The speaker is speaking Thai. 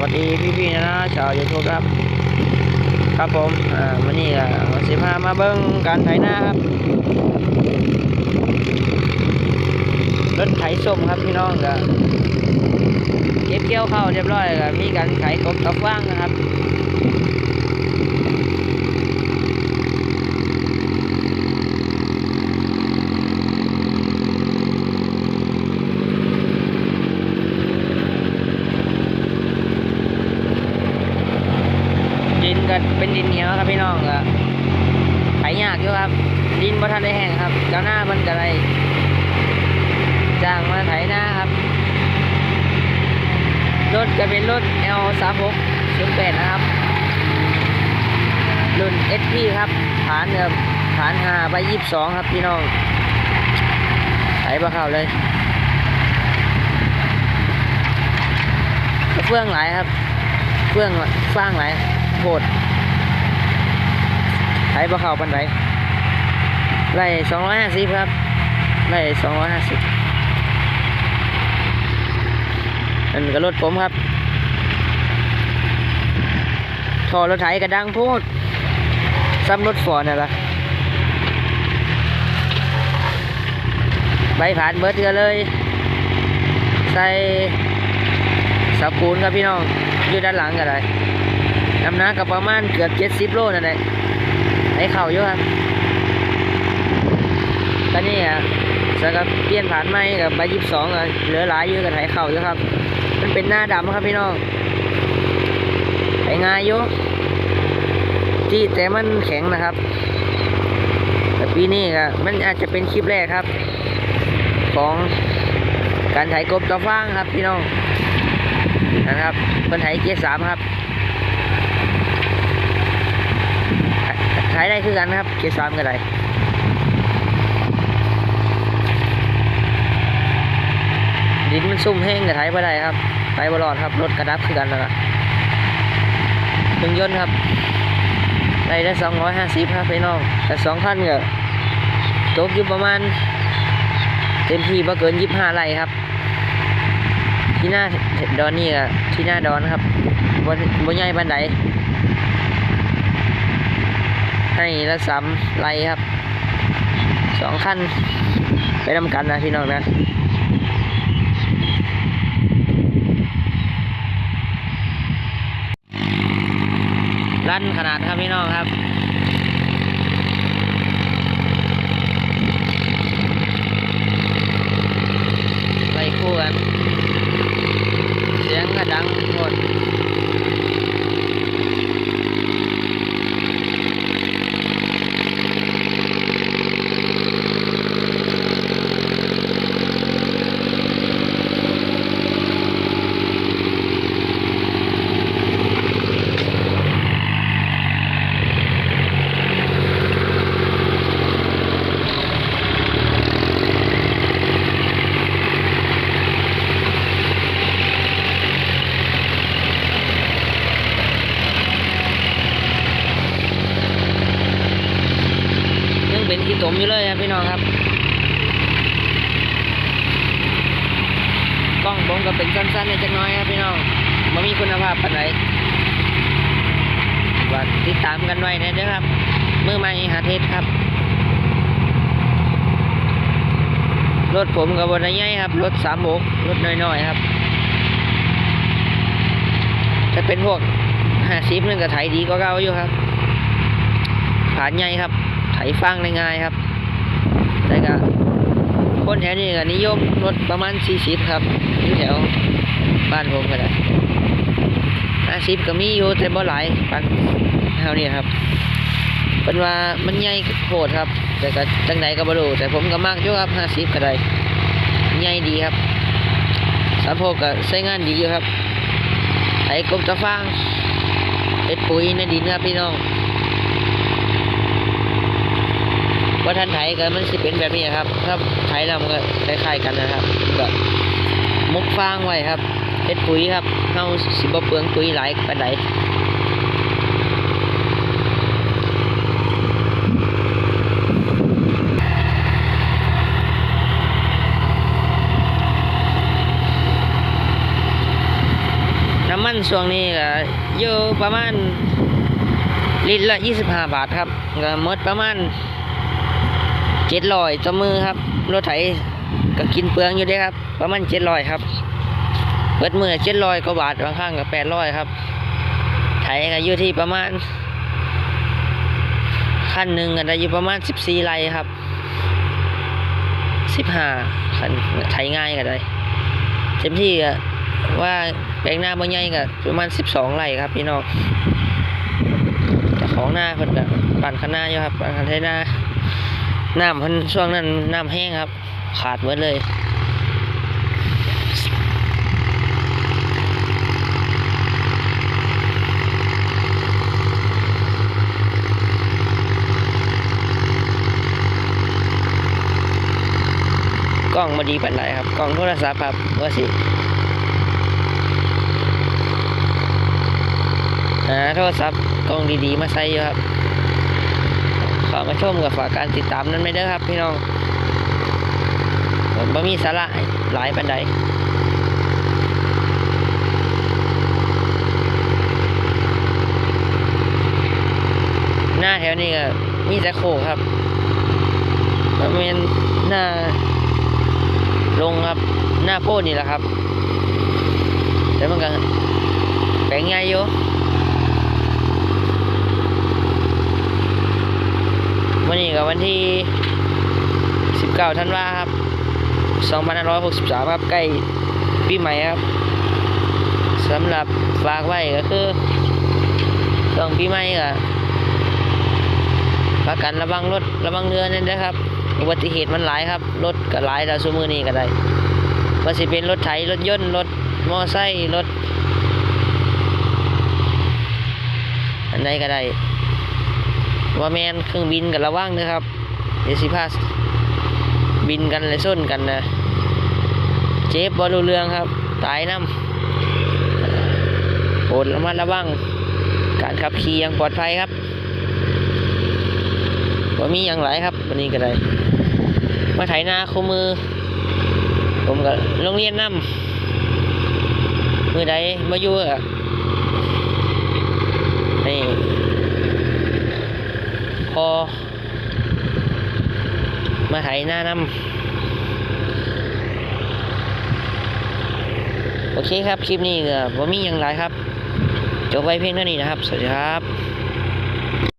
วัสดีพี่ๆนะนะชาวยูทูบครับ ครับผมอ่าวันนี้ก็สิพามาเบิ้งการไถนาครับรถไถส้มครับพี่น้องก็เก็บเกี่ยวเข้าเรียบร้อยก็มีการไถกบกับฟางนะครับ ดินก็ เหนียวครับพี่น้องก็ไถยากอยู่ครับ ดินบ่ทันได้แห้งครับเจ้าหน้ามันก็ได้จ้างมาไถหน้าครับรถก็เป็นรถ L 3 6 0 8นะครับ รุ่น SP ครับ ฐานครับฐาน5ไป22 ครับพี่น้องไถบ่เข้าเลยเฟื่องหลายครับ เฟื่องฟางหลายโหด ไถบ่เข้าปันไดไล่สองร้อยห้าสิบครับไล่สองร้อยห้าสิบนั่นก็รถผมครับทอรถไถกระดังพูดซ้ำรถฟอร์ดน่ะล่ะใบผ่านเบิดเทือเลย ใส่เสาปูนครับพี่น้องอยู่ด้านหลังก็ได้น้ำหนักก็ประมาณเกือบเจ็ดสิบโลนั่นแหละ ไอ้เข่าอยู่ครับตอนนี้อะสกับเปลี่ยนผ่านไม้กับใบยี่สิบสองอะเหลือหลายอยู่กับไถเข่าอยู่ครับ มันเป็นหน้าดำครับพี่น้องไถง่ายอยู่ที่แต่มันแข็งนะครับแต่ปีนี้ก็มันอาจจะเป็นคลิปแรกครับ ของการไถกบกระฟางครับพี่น้องนะครับคนไทยเกียร์สามครับ ขายได้คือกันนะครับ เกียร์สามก็ได้ดินมันซุ่มแห้งกับไทยไ่ได้ครับไปบรอดครับ รถกระดับคือกันแล้วล่ะเครื่องยนต์ครับได้ได้สองร้อยห้าสิบครับพี่น้อง แต่สองพันก็ตกอยู่ประมาณ เต็มที่บ่เกินยี่สิบห้าไร่ครับ ที่หน้าดอนนี่อะที่หน้าดอนครับบนบนใหญ่บันได ให้ละสามไลครับสองขั้นไปนำกันนะพี่น้องนะลั่นขนาดครับพี่น้องครับไล่คู่กัน เสียงก็ดังหมดยังเป็นที่ตม อยู่เลยครับพี่น้องครับกล้องผมก็เป็นสั้นๆในจักน้อยครับพี่น้องมันมีคุณภาพปานไหนว่าติดตามกันไว้นะเด้อครับเมื่อไม่หาเทศครับ รถผมกับบนใหญ่ครับ รถสามโบกรถน้อยๆครับจะเป็นพวกห้าสิบนึงก็ไถดีก็เก่าอยู่ครับ ผ่านใหญ่ครับ ไถฟางง่ายครับ แต่ก็คนแถวนี้ก็นิยมรถประมาณสี่สิบครับอยู่แถวบ้านผมก็ได้ห้าสิบก็มีอยู่แต่บ่หลายปานแถวนี้ครับเป็นว่ามันใหญ่โหดครับ แต่ก็จังใดก็บ่รู้แต่ผมก็มักอยู่ครับห้าสิบก็ได้ใหญ่ดีครับสะโพกก็ใช้งานดีอยู่ครับไถกบตะฟางเฮ็ดปุ๋ยในดินครับพี่น้อง ว่า ท่านไถก็มันสิเป็นแบบนี้ครับ ถ้าไถแล้วมันก็คล้ายๆกันนะครับก็มุกฟางไว้ครับเฮ็ดปุ๋ยครับเฮาสิบ่เปลืองปุ๋ยหลายปานใดน้ำมันมันช่วงนี้ก็อยู่ประมาณลิตรละ 25 บาทครับก็หมดประมาณ 700ต่อมือครับ รถไถก็กินเปลืองอยู่ด้ครับ ประมาณ700ครับเบิดมือ700กว่าบาทบางครั้งก็800ครับ ไถก็อยู่ที่ประมาณคันหนึ่งก็ได้อยู่ประมาณ14ไร่ครับ15คันไถง่ายก็ได้เต็มที่ก็ว่าแปลงหน้าบ่ใหญ่ก็ประมาณ12ไร่ครับพี่น้องของหน้าเพิ่นก็ปั่นคันหน้าอยู่ครับปั่นคันไถหน้า น้ำเพิ่นช่วงนั้นน้ำแห้งครับ ขาดหมดเลยกล้องมาดีปันไดครับ กล้องโทรศัพท์ครับว่าสิหาโทรศัพท์กล้องดีๆ มาใส่อยู่ครับ ขอมาชมกับฝากการติดตามนั้นไม่เด้อครับ พี่น้องผมบ่มีสาระหลายปันไดหน้าแถวนี้ก็มีแต่โคกครับมันเป็นหน้าลงครับ หน้าโพดนี่แหละครับ แต่มันก็แปลงง่ายอยู่ วันนี้ก็วันที่ 19ธันวาครับ2563ครับใกล้ปีใหม่ครับสำหรับฝากไว้ก็คือช่วงปีใหม่ก็ประกันระวังรถระวังเรือนั่นนะครับอุบัติเหตุมันหลายครับรถก็หลายแล้วซุมือนี้ก็ได้ว่าสิเป็นรถไถรถยนต์รถมอไซค์รถอันใดก็ได้ ว่าแมนเครื่องบินกับระวังนะครับเดี๋ยวสิพาบินกันเลยส้นกันนะเจ็บบอลูเรืองครับ ตายน้ำโปรดระมัดระวัง การขับขี่อย่างปลอดภัยครับว่ามีอย่างไรครับวันนี้ก็ได้มาไถนาคู่มือ ผมก็โรงเรียนนำมือใดมาอยู่อะนี่ พอ มาไถนานำโอเคครับ คลิปนี้ก็บ่มีอย่างไรครับจบไว้เพียงเท่านี้นะครับ สวัสดีครับ